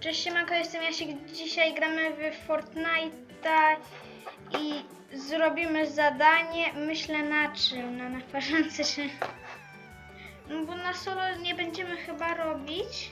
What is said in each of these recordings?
Cześć siemanko, jestem Jasiek. Dzisiaj gramy w Fortnite'a i zrobimy zadanie. Myślę na czym? Na naparzance czy... No bo na solo nie będziemy chyba robić.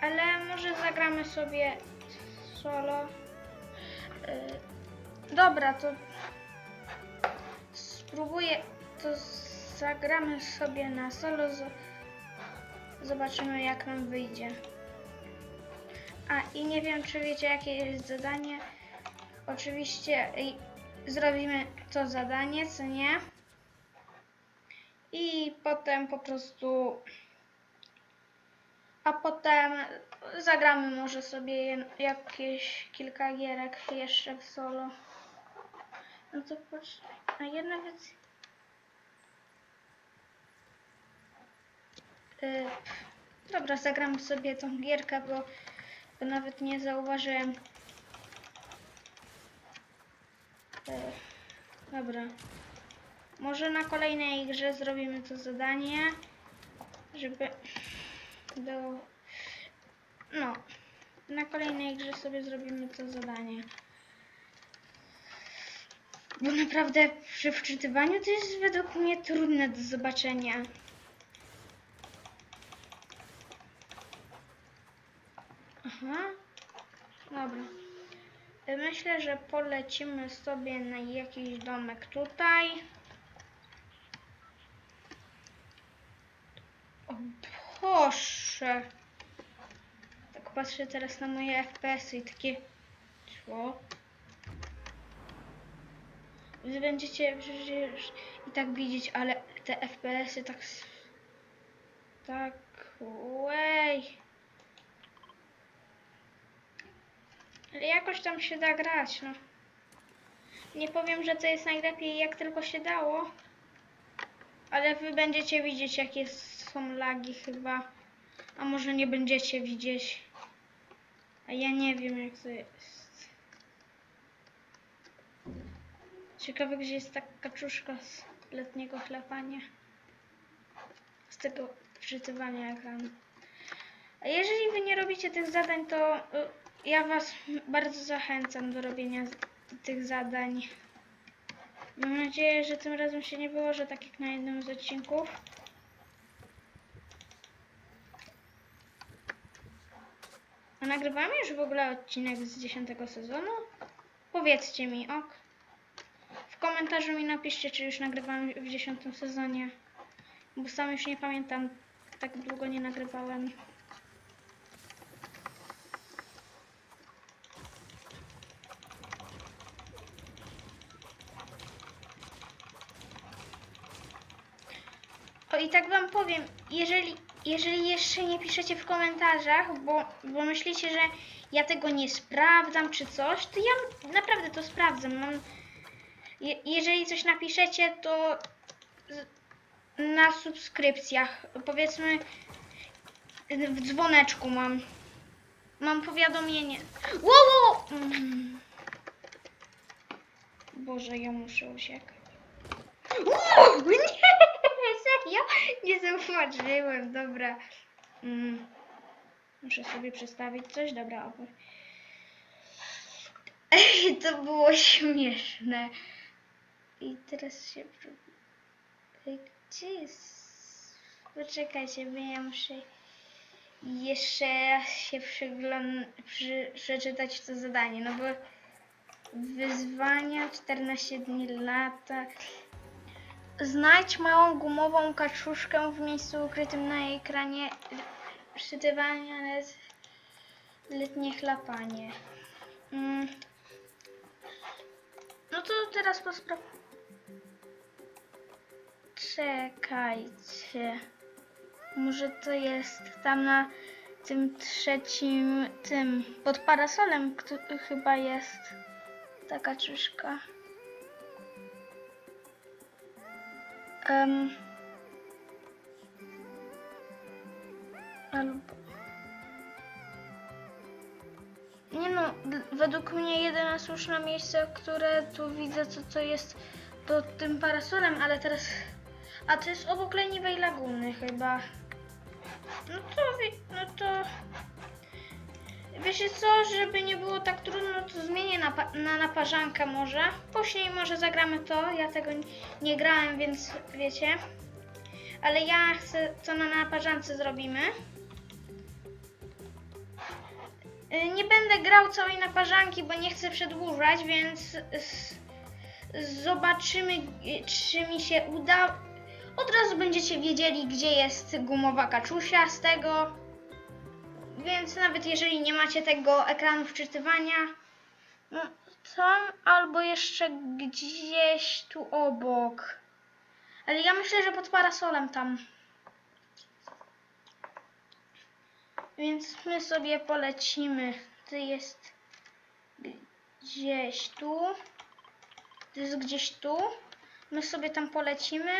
Ale może zagramy sobie solo. Yy, dobra, to spróbuję. To zagramy sobie na solo. Zobaczymy jak nam wyjdzie. A i nie wiem, czy wiecie, jakie jest zadanie. Oczywiście zrobimy to zadanie, co nie? I potem po prostu. A potem zagramy może sobie jakieś kilka gierek jeszcze w solo. No to patrz. A jedna więc. Y, dobra, zagramy sobie tą gierkę, bo bo nawet nie zauważyłem. E, Dobra. Może na kolejnej grze zrobimy to zadanie, żeby było... No, na kolejnej grze sobie zrobimy to zadanie. Bo naprawdę przy wczytywaniu to jest według mnie trudne do zobaczenia. Aha. Dobra. Y, Myślę, że polecimy sobie na jakiś domek tutaj. O Boże. Tak patrzę teraz na moje FPS-y i takie... Co? Wy będziecie przecież i tak widzieć, ale te FPS-y tak... Tak... Wej. Ale jakoś tam się da grać, no. Nie powiem, że to jest najlepiej jak tylko się dało. Ale wy będziecie widzieć jakie są lagi chyba. A może nie będziecie widzieć. A ja nie wiem jak to jest. Ciekawe gdzie jest ta kaczuszka z letniego chlapania. Z tego wczytywania ekranu. A jeżeli wy nie robicie tych zadań, to y, ja was bardzo zachęcam do robienia tych zadań. Mam nadzieję, że tym razem się nie wyłożę tak jak na jednym z odcinków. A nagrywamy już w ogóle odcinek z 10 sezonu? Powiedzcie mi, ok? W komentarzu mi napiszcie, czy już nagrywamy w 10 sezonie. Bo sam już nie pamiętam, tak długo nie nagrywałem. Tak wam powiem, jeżeli, jeżeli jeszcze nie piszecie w komentarzach, bo, bo myślicie, że ja tego nie sprawdzam czy coś, to ja naprawdę to sprawdzam. Mam, je, jeżeli coś napiszecie, to na subskrypcjach, powiedzmy w dzwoneczku mam, mam powiadomienie. Wow, wow! Mm. Boże, ja muszę uciekać. Uuu, nie, serio? Nie zauważyłem, dobra. Mm. Muszę sobie przestawić coś, dobra. Ej, to było śmieszne. I teraz się... Gdzie jest... Poczekajcie, bo ja muszę jeszcze raz się przeczytać to zadanie, no bo wyzwania 14 dni lata Znajdź małą gumową kaczuszkę w miejscu ukrytym na ekranie wczytywania let, letnie chlapanie. Mm. No to teraz pospra... Czekajcie. Może to jest tam na tym trzecim, tym, pod parasolem, który chyba jest ta kaczuszka. Em, albo. Nie no, według mnie jedyne słuszne miejsce, które tu widzę, co to jest pod tym parasolem, ale teraz. A to jest obok leniwej laguny chyba. No to. No to. Wiecie co, żeby nie było tak trudno, to zmienię na, na naparzankę może. Później może zagramy to, ja tego nie grałem, więc wiecie. Ale ja chcę, co na naparzance zrobimy. Y, Nie będę grał całej naparzanki, bo nie chcę przedłużać, więc zobaczymy, y, czy mi się uda. Od razu będziecie wiedzieli, gdzie jest gumowa kaczusia z tego. Więc nawet jeżeli nie macie tego ekranu wczytywania, no, tam albo jeszcze gdzieś tu obok. Ale ja myślę, że pod parasolem tam. Więc my sobie polecimy. To jest gdzieś tu. To jest gdzieś tu. My sobie tam polecimy.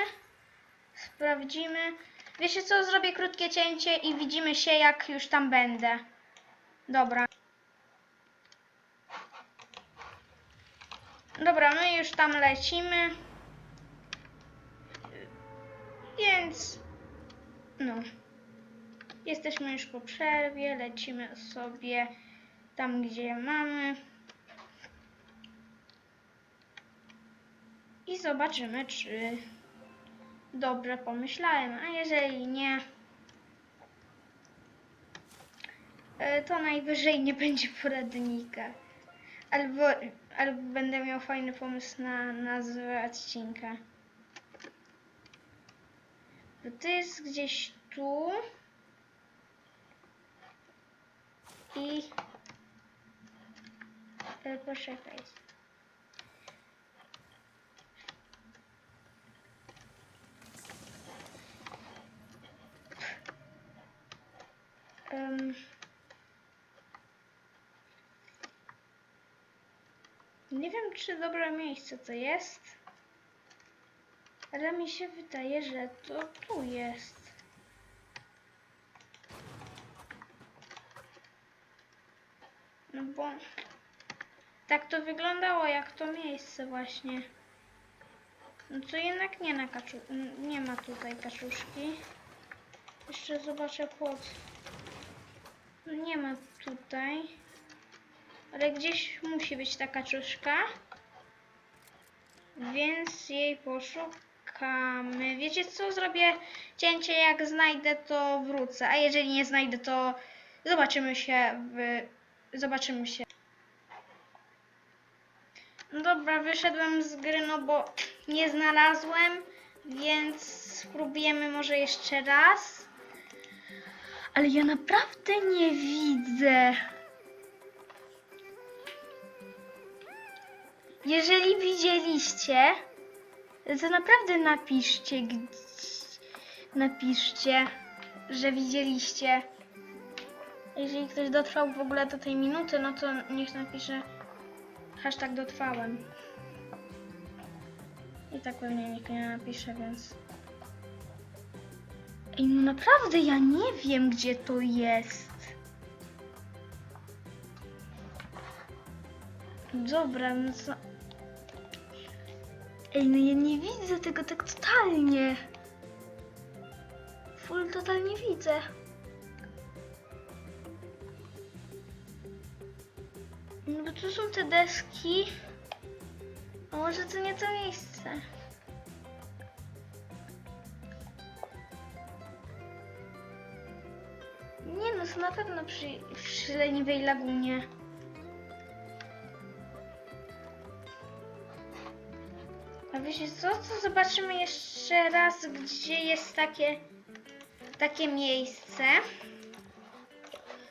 Sprawdzimy. Wiecie co? Zrobię krótkie cięcie i widzimy się jak już tam będę. Dobra. Dobra, my już tam lecimy. Więc no. Jesteśmy już po przerwie, lecimy sobie tam, gdzie mamy. I zobaczymy, czy dobrze pomyślałem. A jeżeli nie, e, to najwyżej nie będzie poradnika. Albo, albo będę miał fajny pomysł na nazwę odcinka. Bo to jest gdzieś tu. I... E, Em, nie wiem, czy dobre miejsce to jest, ale mi się wydaje, że to tu jest. No bo tak to wyglądało jak to miejsce właśnie. No to jednak nie na kaczu... nie ma tutaj kaczuszki. Jeszcze zobaczę pod... Nie ma tutaj. Ale gdzieś musi być ta kaczuszka. Więc jej poszukamy. Wiecie co? Zrobię cięcie, jak znajdę to wrócę. A jeżeli nie znajdę to zobaczymy się w... Zobaczymy się. No dobra, wyszedłem z gry, no bo nie znalazłem, więc spróbujemy może jeszcze raz. Ale ja naprawdę nie widzę. Jeżeli widzieliście, to naprawdę napiszcie, napiszcie, że widzieliście. Jeżeli ktoś dotrwał w ogóle do tej minuty, no to niech napisze hashtag dotrwałem. I tak pewnie nikt nie napisze, więc... Ej, no naprawdę ja nie wiem, gdzie to jest. Dobra, no co... Ej, no ja nie widzę tego tak totalnie. Full totalnie widzę. No bo tu są te deski. A może to nie to miejsce? To na pewno przy, przy leniwej lagunie. A wiecie co? Zobaczymy jeszcze raz, gdzie jest takie, takie miejsce.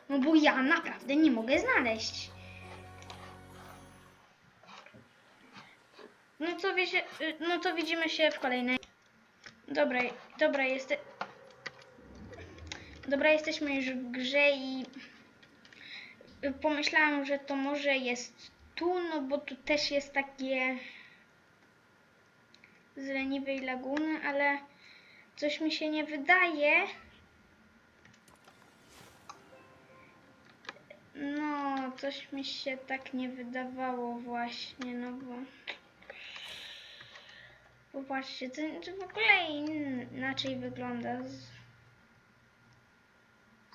No bo ja naprawdę nie mogę znaleźć. No to wiecie, y, no to widzimy się w kolejnej. Dobra, dobra, jeste... Dobra, jesteśmy już w grze i pomyślałam, że to może jest tu, no bo tu też jest takie z leniwej laguny, ale coś mi się nie wydaje. No, coś mi się tak nie wydawało właśnie, no bo... Popatrzcie, to, to w ogóle inaczej wygląda.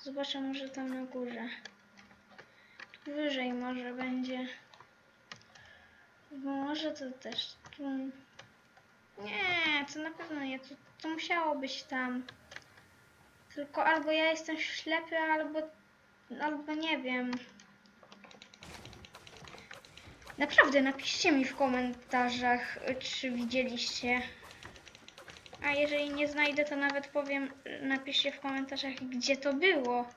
Zobaczę może tam na górze. wyżej może będzie. Bo może to też tu. Nie, to na pewno nie. To, to musiało być tam. Tylko albo ja jestem ślepy, albo, albo nie wiem. Naprawdę, napiszcie mi w komentarzach, czy widzieliście. A jeżeli nie znajdę, to nawet powiem, napiszcie w komentarzach, gdzie to było.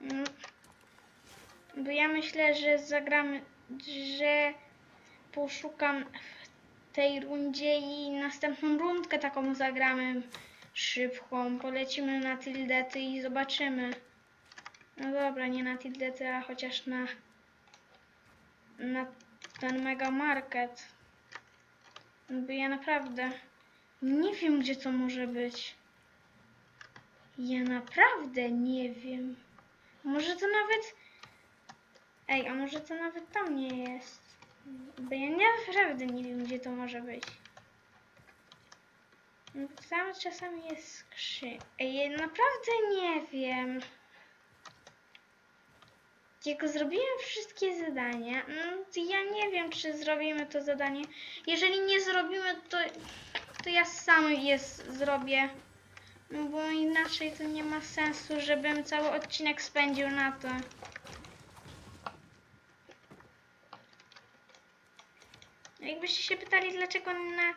Mm. Bo ja myślę, że zagramy, że poszukam w tej rundzie i następną rundkę taką zagramy szybką. Polecimy na Tildety i zobaczymy. No dobra, nie na Tildety, a chociaż na, na ten mega market. No Bo ja naprawdę nie wiem, gdzie to może być. Ja naprawdę nie wiem. Może to nawet. Ej, a może to nawet tam nie jest? Bo ja naprawdę nie wiem, gdzie to może być. No, Tam czasami jest skrzyn. Ej, ja naprawdę nie wiem. Jak zrobiłem wszystkie zadania, to ja nie wiem, czy zrobimy to zadanie. Jeżeli nie zrobimy, to, to ja sam je zrobię. No bo inaczej to nie ma sensu, żebym cały odcinek spędził na to. Jakbyście się pytali, dlaczego na,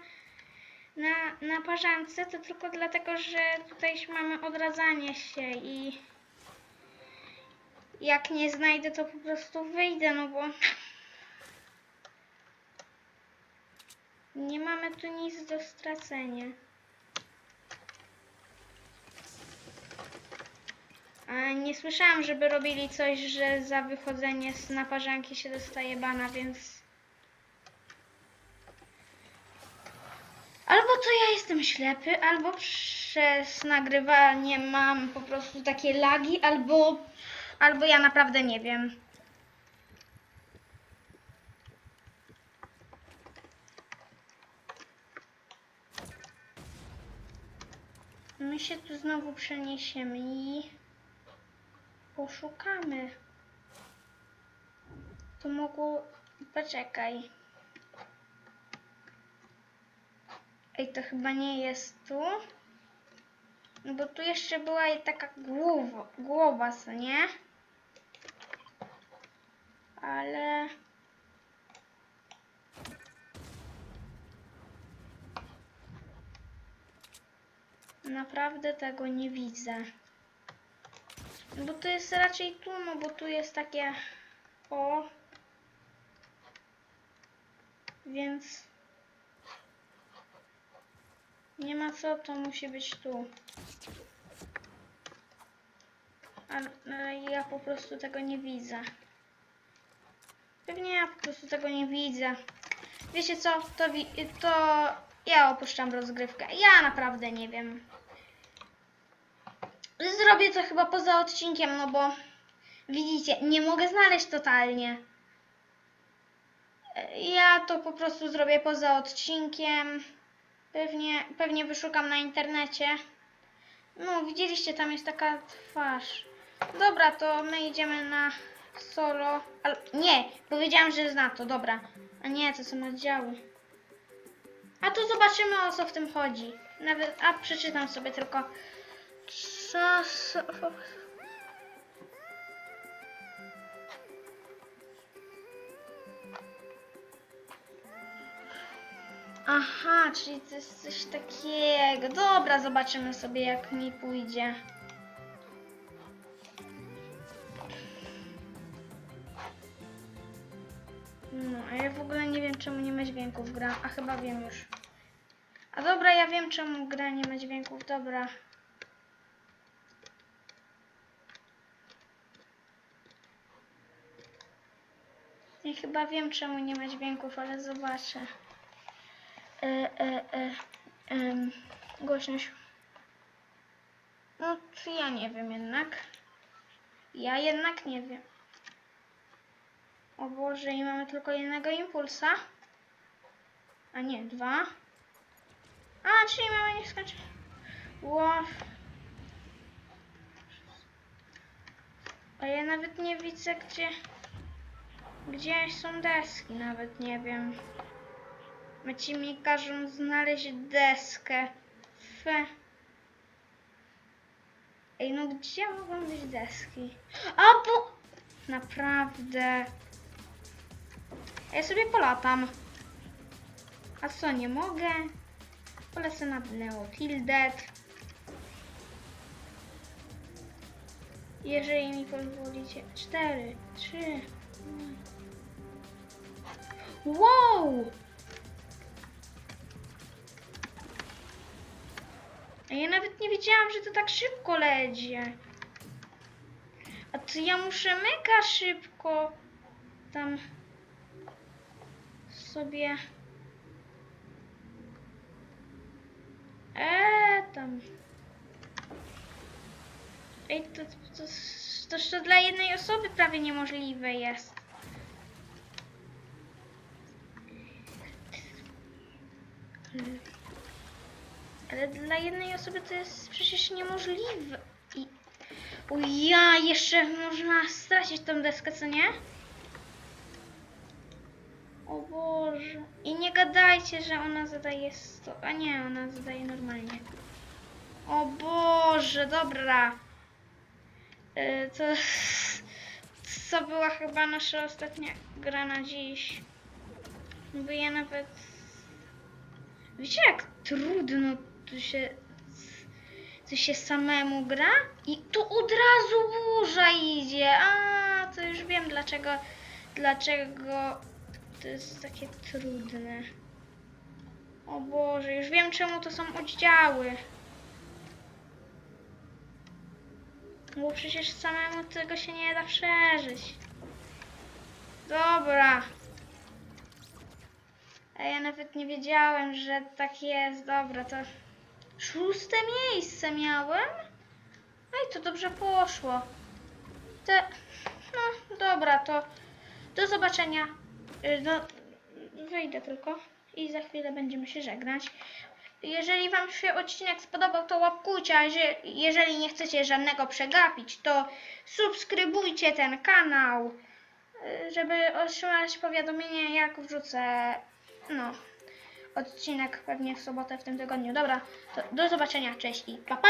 na, na parzance, to tylko dlatego, że tutaj mamy odradzanie się i jak nie znajdę, to po prostu wyjdę, no bo nie mamy tu nic do stracenia. A nie słyszałam, żeby robili coś, że za wychodzenie z naparzanki się dostaje bana, więc... Albo to ja jestem ślepy, albo przez nagrywanie mam po prostu takie lagi, albo, albo ja naprawdę nie wiem. My się tu znowu przeniesiemy i poszukamy. To mogło... Poczekaj. Ej, to chyba nie jest tu. No Bo tu jeszcze była taka głowa, głowa, co nie? Ale... Naprawdę tego nie widzę. Bo to jest raczej tu, no bo tu jest takie... O... Więc... Nie ma co, to musi być tu. Ale ja po prostu tego nie widzę. Pewnie ja po prostu tego nie widzę. Wiecie co? To, to ja opuszczam rozgrywkę. Ja naprawdę nie wiem. Zrobię to chyba poza odcinkiem, no bo widzicie, nie mogę znaleźć totalnie. Ja to po prostu zrobię poza odcinkiem. Pewnie, pewnie wyszukam na internecie. No, widzieliście, tam jest taka twarz. Dobra, to my idziemy na solo. Ale, nie, powiedziałam, że jest na to, dobra. A nie, to są oddziały. A tu zobaczymy, o co w tym chodzi. Nawet, a przeczytam sobie tylko. Co, co, Aha, czyli to jest coś takiego. Dobra, zobaczymy sobie, jak mi pójdzie. No, a ja w ogóle nie wiem, czemu nie ma dźwięków gra. A chyba wiem już. A dobra, ja wiem, czemu gra nie ma dźwięków. Dobra. Ja chyba wiem, czemu nie ma dźwięków, ale zobaczę. E, e, e, em, głośność. No, czy ja nie wiem jednak. Ja jednak nie wiem. O Boże, i mamy tylko jednego impulsa. A nie, dwa. A, czyli mamy nieskończone. Ło. A ja nawet nie widzę, gdzie... Gdzie są deski, nawet nie wiem. Macie mi każą znaleźć deskę. Fe. Ej, no gdzie mogą być deski? A, bo... Naprawdę. Ja sobie polatam. A co, nie mogę? Polecę na Neo Tilted. Jeżeli mi pozwolicie. Cztery, trzy. mm. Wow! A ja nawet nie wiedziałam, że to tak szybko leci. A to ja muszę mega szybko tam sobie. Eee, tam. Ej, to, to, to, to dla jednej osoby prawie niemożliwe jest. Ale dla jednej osoby to jest przecież niemożliwe. I... O ja, jeszcze można stracić tą deskę, co nie? O Boże. I nie gadajcie, że ona zadaje 100. A nie, ona zadaje normalnie. O Boże, dobra. Y, To, to była chyba nasza ostatnia gra na dziś. Bo ja nawet... Wiecie jak trudno tu się... Tu się samemu gra? I tu od razu burza idzie. A, to już wiem dlaczego... Dlaczego to jest takie trudne. O Boże, już wiem czemu to są oddziały. Bo przecież samemu tego się nie da przeżyć. Dobra. A ja nawet nie wiedziałem, że tak jest. Dobra, to szóste miejsce miałem. No i to dobrze poszło. Te... No dobra, to do zobaczenia. Y, No, wyjdę tylko i za chwilę będziemy się żegnać. Jeżeli Wam się odcinek spodobał, to łapkujcie, a że- jeżeli nie chcecie żadnego przegapić, to subskrybujcie ten kanał, y, żeby otrzymać powiadomienie, jak wrzucę no, odcinek pewnie w sobotę w tym tygodniu. Dobra, to do zobaczenia, cześć i pa pa!